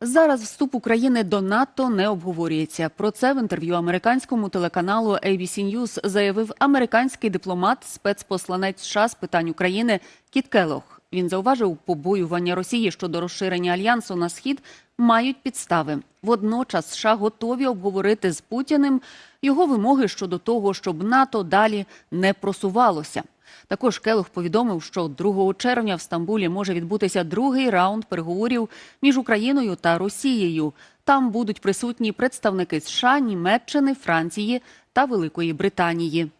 Зараз вступ України до НАТО не обговорюється. Про це в інтерв'ю американському телеканалу ABC News заявив американський дипломат, спецпосланець США з питань України Кіт Келох. Він зауважив, побоювання Росії щодо розширення альянсу на схід мають підстави. Водночас США готові обговорити з Путіним його вимоги щодо того, щоб НАТО далі не просувалося. Також Келох повідомив, що 2 червня в Стамбулі може відбутися другий раунд переговорів між Україною та Росією. Там будуть присутні представники США, Німеччини, Франції та Великої Британії.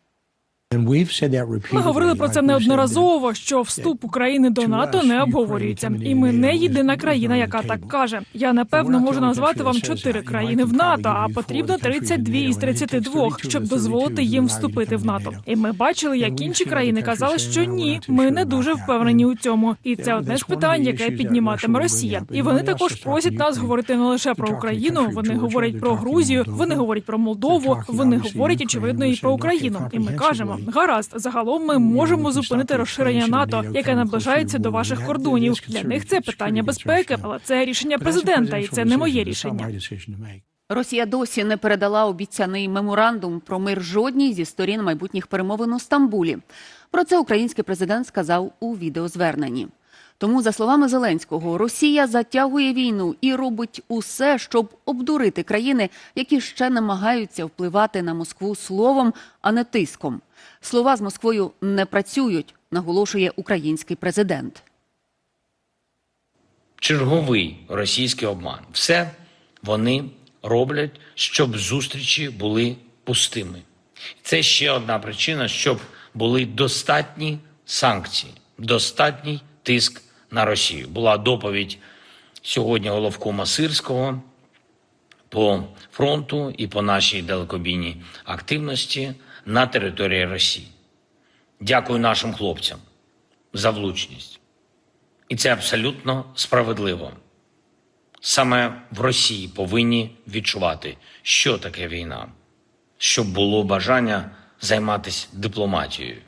Ми говорили про це неодноразово. Що вступ України до НАТО не обговорюється, і ми не єдина країна, яка так каже. Я напевно можу назвати вам чотири країни в НАТО, а потрібно 32 із 32, щоб дозволити їм вступити в НАТО. І ми бачили, як інші країни казали, що ні, ми не дуже впевнені у цьому. І це одне з питань, яке підніматиме Росія. І вони також просять нас говорити не лише про Україну. Вони говорять про Грузію, вони говорять про Молдову. Вони говорять очевидно і про Україну. І ми кажемо. Гаразд, загалом ми можемо зупинити розширення НАТО, яке наближається до ваших кордонів. Для них це питання безпеки, але це рішення президента, і це не моє рішення. Росія досі не передала обіцяний меморандум про мир жодній зі сторін майбутніх перемовин у Стамбулі. Про це український президент сказав у відеозверненні. Тому, за словами Зеленського, Росія затягує війну і робить усе, щоб обдурити країни, які ще намагаються впливати на Москву словом, а не тиском. Слова з Москвою не працюють, наголошує український президент. черговий російський обман. Все вони роблять, щоб зустрічі були пустими. Це ще одна причина, щоб були достатні санкції, достатній тиск на Росію. Була доповідь сьогодні головкома Сирського по фронту і по нашій далекобійній активності на території Росії. Дякую нашим хлопцям за влучність. І це абсолютно справедливо. Саме в Росії повинні відчувати, що таке війна, щоб було бажання займатися дипломатією.